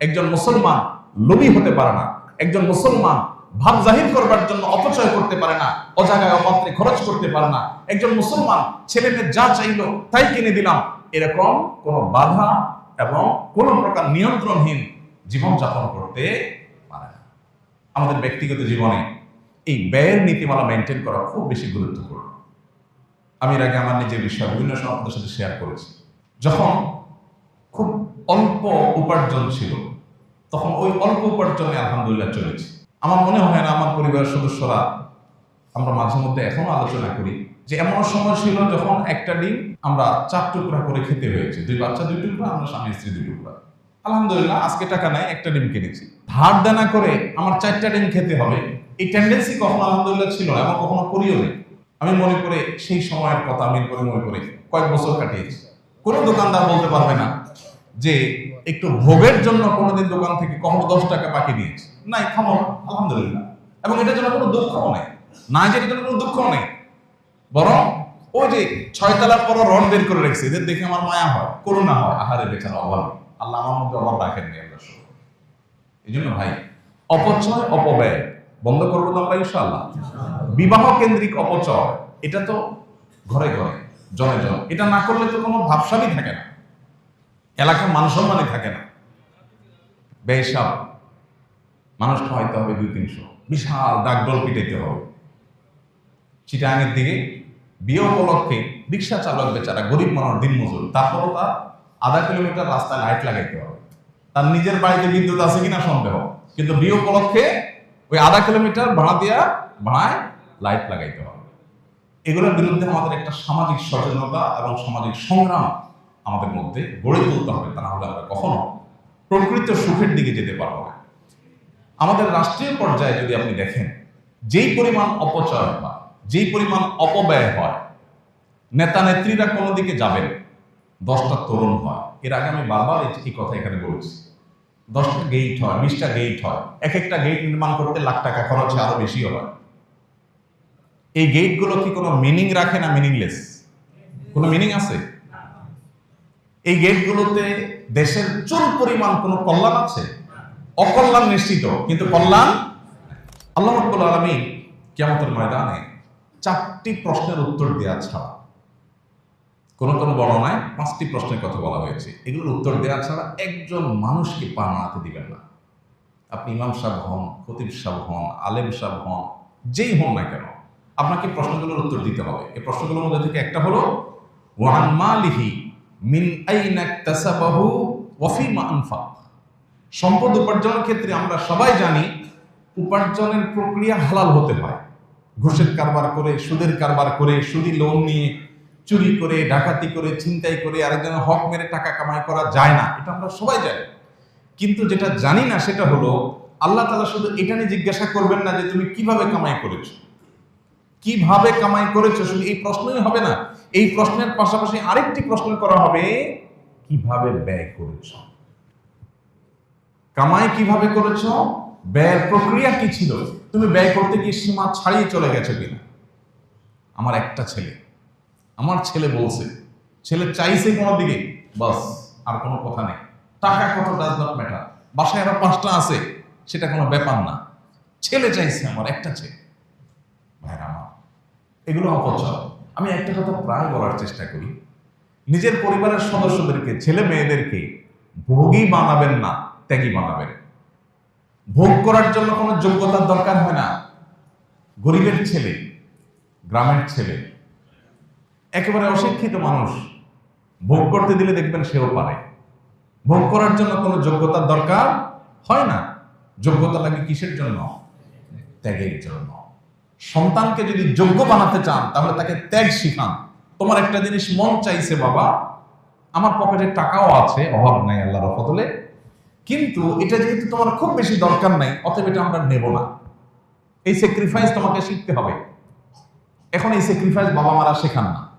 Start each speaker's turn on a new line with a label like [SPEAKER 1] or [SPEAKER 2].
[SPEAKER 1] একজন মুসলমান লোভী হতে পারে না, একজন মুসলমান ভাব জাহির করবার জন্য অপচয় করতে পারে না, অজাগায় অপাত্রে খরচ করতে পারে না, একজন মুসলমান ছেলে মেয়ে যা চাইলো তাই কিনে দিলাম, এরকম কোন বাধা এবং কোন প্রকার নিয়ন্ত্রণহীন জীবনযাপন করতে পারে না। আমাদের ব্যক্তিগত জীবনে এই ব্যয়ের নীতিমালা মেনটেন করা খুব বেশি গুরুত্বপূর্ণ। আমি এর আগে আমার নিজের বিষয় বিভিন্ন সময় আপনাদের সাথে শেয়ার করেছি। যখন খুব অল্প উপার্জন ছিল তখন ওই অল্প উপার্জনে আলহামদুলিল্লাহ চলেছে। আমার মনে হয় না, আমার পরিবারের সদস্যরা, আমরা মাঝে মধ্যে এখনও আলোচনা করি যে এমন সময় ছিল যখন একটা ডিম আমরা চার টুকরা করে খেতে হয়েছে। দুই বাচ্চা দুই টুকরা, আমরা স্বামী স্ত্রী দুই টুকরা। আলহামদুলিল্লাহ, আজকে টাকা নাই, একটা ডিম কিনেছি। ধার দেনা করে আমার চারটা ডিম খেতে হবে, এই টেন্ডেন্সি কখনো আলহামদুলিল্লাহ ছিল না এবং কখনো করিও নেই। আমি মনে করে সেই সময়ের কথা, আমি করে মনে করে কয়েক বছর কাটিয়েছি। কোনো দোকানদার বলতে পারবে না যে একটু ভোগের জন্য কোনোদিন দোকান থেকে কখনো দশ টাকা বাকি দিয়েছে নাই ক্ষমা আলহামদুলিল্লাহ। এবং এটার জন্য কোনো দুঃখও নেই। না, যে এটার জন্য কোনো দুঃখও নেই। বরং ওই যে ছয়তলার পর রড বের করে রেখেছে, এদের দেখে আমার মায়া হয়, করুণা হয়। আহারে, বেচারা অভাব। আল্লাহ আমার মধ্যে অভাব রাখেননি আল্লাহ এই জন্য ভাই, অপচয়, অপব্যয় বন্ধ করব তো আমরা ইনশাআল্লাহ। বিবাহ কেন্দ্রিক অপচয়, এটা তো ঘরে ঘরে, জনে জন। এটা না করলে তো কোনো ভাবসাবই থাকে না। এলাকার মান সম্মানই থাকে না। বেসাব মানুষ খাওয়াইতে হবে দুই, তিনশো। বিশাল ডাকডোল পিটাইতে হবে। চিটাঙের দিকে বিয়ে উপলক্ষে রিক্সা চালক বেচারা, গরিব মানুষ দিন মজুর তারপরও তার আধা কিলোমিটার রাস্তায় লাইট লাগাইতে হবে। তার নিজের বাড়িতে বিদ্যুৎ আছে কিনা সন্দেহ। কিন্তু বিয়ে উপলক্ষে ওই আধা কিলোমিটার ভাড়া দিয়া ভাড়ায় লাইট লাগাইতে হবে। এগুলোর বিরুদ্ধে আমাদের একটা সামাজিক সচেতনতা এবং সামাজিক সংগ্রাম আমাদের মধ্যে গড়ে তুলতে হবে তা না হলে আমরা কখনো প্রকৃত সুখের দিকে যেতে পারব না। আমাদের রাষ্ট্রীয় পর্যায়ে যদি আপনি দেখেন, যেই পরিমাণ অপচয় হয়, যেই পরিমাণ অপব্যয় হয়, নেতা নেত্রীরা কোনো দিকে যাবেন দশটা তরুণ হয়। এর আগে আমি বারবার এই- কথা এখানে বলেছি। দশটা গেট হয়, বিশটা গেট হয়। এক একটা গেট নির্মাণ করতে লাখ টাকা খরচ, আরও বেশিও হয়। এই গেটগুলো কি কোনো মিনিং রাখে না মিনিংলেস কোনো মিনিং আছে? এই গেটগুলোতে দেশের চুল পরিমাণ কোনো কল্যাণ আছে? অকল্যাণ নিশ্চিত, কিন্তু কল্যাণ? আল্লাহ রাব্বুল আলামিন কিয়ামতের ময়দানে চারটি প্রশ্নের উত্তর দেওয়া ছাড়া, কোন কোনো বর্ণনায় পাঁচটি প্রশ্নের কথা বলা হয়েছে। এগুলোর উত্তর দেওয়া ছাড়া একজন মানুষকে পা নাড়াতে দিবেন না। আপনি ইমাম সাহেব হন, খতিব সাহেব হন, আলেম সাহেব হন, যেই হন না কেন, আপনাকে প্রশ্নগুলোর উত্তর দিতে হবে। এই প্রশ্নগুলোর মধ্যে থেকে একটা হলো, ওয়ান মালিহি মিন আইনা ইকতাসাবাহু ওয়া ফিমা আনফাক। সম্পদ উপার্জনের ক্ষেত্রে আমরা সবাই জানি, উপার্জনের প্রক্রিয়া হালাল হতে হয়। ঘুষের কারবার করে, সুদের কারবার করে, সুদি লোন নিয়ে, চুরি করে, ডাকাতি করে, ছিনতাই করে, আরেকজনের হক মেরে টাকা কামাই করা যায় না, এটা আমরা সবাই জানি। কিন্তু যেটা জানি না সেটা হলো, আল্লাহ তাআলা শুধু এটা নিয়ে জিজ্ঞাসা করবেন না যে তুমি কীভাবে কামাই করেছ? কীভাবে কামাই করেছ? শুধু এই প্রশ্নই হবে না। এই প্রশ্নের পাশাপাশি আরেকটি প্রশ্ন করা হবে, কীভাবে ব্যয় করেছ? কামাই কীভাবে করেছ? ব্যয়ের প্রক্রিয়া কি ছিল? তুমি ব্যয় করতে গিয়ে সীমা ছাড়িয়ে চলে গেছো কিনা? আমার একটা ছেলে। আমার ছেলে বলছে, ছেলে চাইছে কোনো দিকে? বাস, আর কোনো কথা নেই। টাকা কত ডাজ নট ম্যাটার বাসায় আরও পাঁচটা আছে, সেটা কোনো ব্যাপার না। ছেলে চাইছে আমার একটা ছেলে। ভাইরা আমার, এগুলো অপচয়। আমি একটা কথা প্রায় বলার চেষ্টা করি। নিজের পরিবারের সদস্যদেরকে, ছেলে মেয়েদেরকে ভোগী বানাবেন না ত্যাগী বানাবেন ভোগ করার জন্য কোনো যোগ্যতার দরকার হয় না। গরিবের ছেলে, গ্রামের ছেলে, একেবারে অশিক্ষিত মানুষ, ভোগ করতে দিলে দেখবেন সেও পারে। ভোগ করার জন্য কোনো যোগ্যতার দরকার হয় না। যোগ্যতা লাগে কিসের জন্য? ত্যাগের জন্য। সন্তানকে যদি যোগ্য বানাতে চান, তাহলে তাকে ত্যাগ শিখান। তোমার একটা জিনিস মন চাইছে বাবা, আমার পকেটে টাকাও আছে, অভাব নাই আল্লাহ ফতলে কিন্তু এটা যেহেতু তোমার খুব বেশি দরকার নাই, অতএব এটা আমরা নেব না। এই স্যাক্রিফাইস তোমাকে শিখতে হবে। এখন এই স্যাক্রিফাইস বাবা মারা শেখান না।